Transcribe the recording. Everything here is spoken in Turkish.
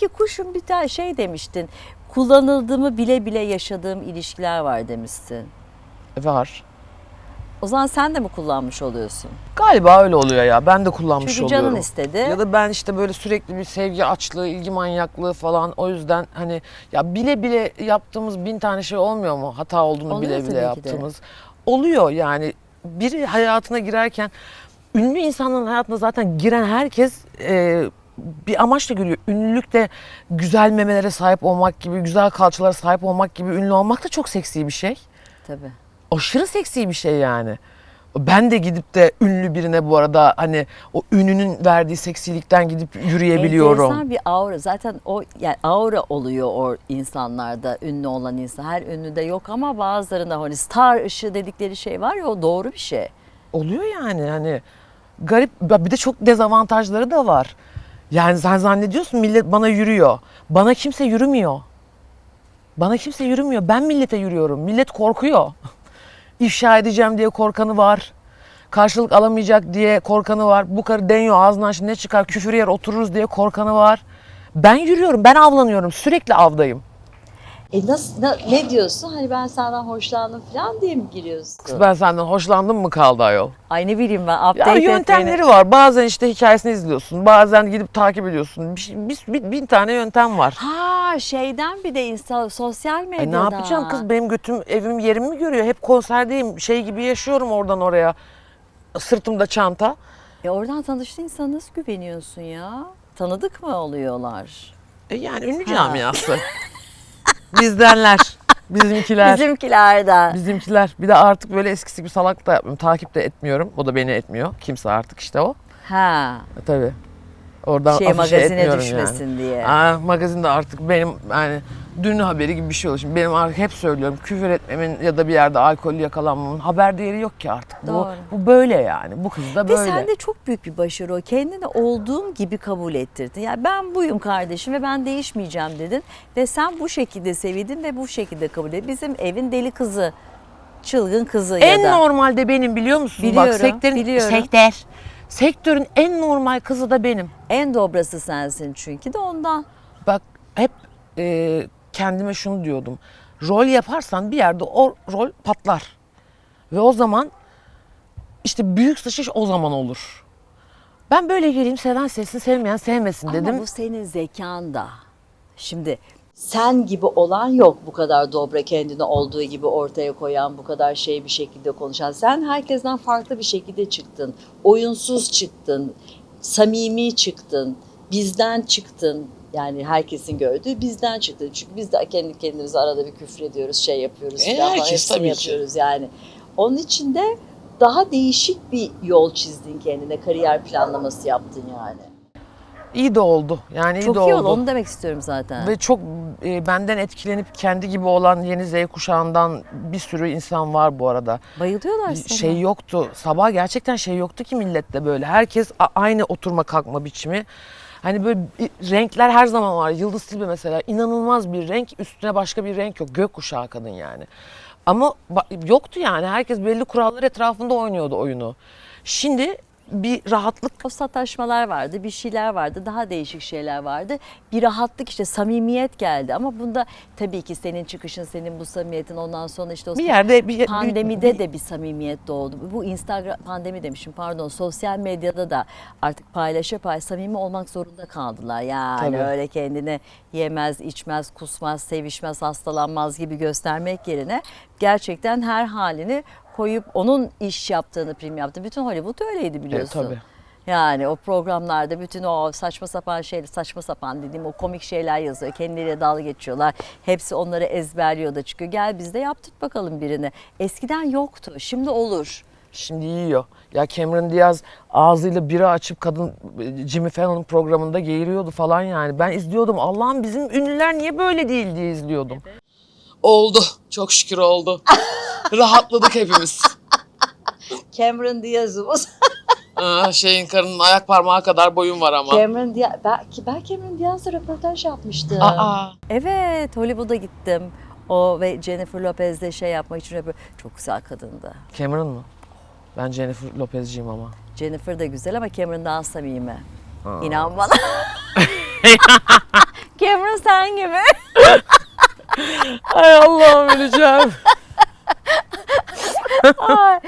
Peki kuşum bir tane şey demiştin. Kullanıldığımı bile bile yaşadığım ilişkiler var demişsin. Var. O zaman sen de mi kullanmış oluyorsun? Galiba öyle oluyor ya. Ben de kullanmış Çünkü oluyorum. canın istedi. Ya da ben işte böyle sürekli bir sevgi açlığı, ilgi manyaklığı falan. O yüzden hani ya bile bile yaptığımız bin tane şey olmuyor mu? Hata olduğunu Oluyor bile tabii bile ki de. yaptığımız. Oluyor yani. Biri hayatına girerken ünlü insanların hayatına zaten giren herkes e, bir amaçla giriyor. Ünlülük de güzel memelere sahip olmak gibi, güzel kalçalara sahip olmak gibi ünlü olmak da çok seksi bir şey. Tabii. aşırı seksi bir şey yani. Ben de gidip de ünlü birine bu arada hani o ününün verdiği seksilikten gidip yürüyebiliyorum. Enteresan bir aura. Zaten o yani aura oluyor o insanlarda ünlü olan insan. Her ünlüde yok ama bazılarında hani star ışığı dedikleri şey var ya o doğru bir şey. Oluyor yani hani garip bir de çok dezavantajları da var. Yani sen zannediyorsun millet bana yürüyor. Bana kimse yürümüyor. Bana kimse yürümüyor. Ben millete yürüyorum. Millet korkuyor. İfşa edeceğim diye korkanı var. Karşılık alamayacak diye korkanı var. Bu karı deniyor ağzından şimdi ne çıkar küfür yer otururuz diye korkanı var. Ben yürüyorum. Ben avlanıyorum. Sürekli avdayım. E nasıl ne diyorsun? Hani ben senden hoşlandım falan diye mi giriyorsun? Kız ben senden hoşlandım mı kaldı ayol? Ay ne bileyim ben Ya update et yöntemleri var. Bazen işte hikayesini izliyorsun. Bazen gidip takip ediyorsun. Bir, şey- bir, bir- bin tane yöntem var. Ha şeyden bir de insta, sosyal medyada. Ay ne yapacağım kız benim götüm evim yerimi mi görüyor? Hep konserdeyim şey gibi yaşıyorum oradan oraya. Sırtımda çanta. E oradan tanıştığın insana nasıl güveniyorsun ya? Tanıdık mı oluyorlar? E yani ünlü camiası. Bizdenler. Bizimkiler. Bizimkilerden. Bizimkiler. Bir de artık böyle eskisi gibi salak da yapmıyorum. Takip de etmiyorum. O da beni etmiyor. Kimse artık işte o. Ha. E, tabii. Oradan Şey afişe magazine etmiyorum düşmesin yani. diye. Aa, magazinde artık benim yani dün haberi gibi bir şey oldu. Şimdi benim artık hep söylüyorum küfür etmemin ya da bir yerde alkollü yakalanmamın haber değeri yok ki artık. Bu, Doğru. bu böyle yani. Bu kız da Ve böyle. sende çok büyük bir başarı o. Kendini olduğum gibi kabul ettirdin. Yani ben buyum kardeşim ve ben değişmeyeceğim dedin. Ve sen bu şekilde sevildin ve bu şekilde kabul edin. Bizim evin deli kızı, çılgın kızı en ya da. normalde benim biliyor musun? Biliyorum, Bak sektörün, biliyorum. sektör. Sektörün en normal kızı da benim. En dobrası sensin çünkü de ondan. Bak hep e, kendime şunu diyordum. Rol yaparsan bir yerde o rol patlar. Ve o zaman işte büyük sıçış o zaman olur. Ben böyle geleyim seven sevsin sevmeyen sevmesin dedim. Ama bu senin zekan da. Şimdi sen gibi olan yok bu kadar dobra kendini olduğu gibi ortaya koyan, bu kadar şey bir şekilde konuşan. Sen herkesten farklı bir şekilde çıktın. Oyunsuz çıktın, samimi çıktın, bizden çıktın. Yani herkesin gördüğü bizden çıktı. Çünkü biz de kendi kendimize arada bir küfür ediyoruz, şey yapıyoruz. E, falan herkes tabii ki. yapıyoruz yani. Onun için de daha değişik bir yol çizdin kendine, kariyer planlaması yaptın yani. İyi de oldu. Yani iyi Çok de iyi oldu. oldu, onu demek istiyorum zaten. Ve çok e, benden etkilenip kendi gibi olan yeni Z kuşağından bir sürü insan var bu arada. Bayılıyorlar sana. Şey yoktu. Sabah gerçekten şey yoktu ki millette böyle. Herkes aynı oturma kalkma biçimi. Hani böyle renkler her zaman var. Yıldız Tilbe mesela inanılmaz bir renk. Üstüne başka bir renk yok. Gökkuşağı kadın yani. Ama yoktu yani. Herkes belli kurallar etrafında oynuyordu oyunu. Şimdi bir rahatlık O sataşmalar vardı, bir şeyler vardı, daha değişik şeyler vardı. Bir rahatlık işte samimiyet geldi ama bunda tabii ki senin çıkışın, senin bu samimiyetin ondan sonra işte o bir yerde bir, pandemide bir- de bir samimiyet doğdu. Bu Instagram pandemi demişim pardon sosyal medyada da artık paylaşa pay samimi olmak zorunda kaldılar. Yani Tabii. öyle kendini yemez, içmez, kusmaz, sevişmez, hastalanmaz gibi göstermek yerine gerçekten her halini koyup onun iş yaptığını prim yaptı. Bütün Hollywood öyleydi biliyorsun. tabii. Yani o programlarda bütün o saçma sapan şey, saçma sapan dediğim o komik şeyler yazıyor. Kendileriyle dalga geçiyorlar. Hepsi onları ezberliyor da çıkıyor. Gel biz de yaptık bakalım birini. Eskiden yoktu. Şimdi olur. Şimdi yiyor. Ya Cameron Diaz ağzıyla bira açıp kadın Jimmy Fallon'ın programında geğiriyordu falan yani. Ben izliyordum. Allah'ım bizim ünlüler niye böyle değil diye izliyordum. Oldu. Çok şükür oldu. Rahatladık hepimiz. Cameron Diaz'ımız. Aa, şeyin karının ayak parmağı kadar boyun var ama. Cameron Diaz, ben, ben Cameron Diaz'la röportaj yapmıştım. Aa, Evet Hollywood'a gittim. O ve Jennifer Lopez'le şey yapmak için röportaj. Çok güzel kadındı. Cameron mu? Ben Jennifer Lopez'ciyim ama. Jennifer de güzel ama Cameron daha samimi. Aa. İnan bana. Cameron sen gibi. Ay Allah'ım öleceğim. oh,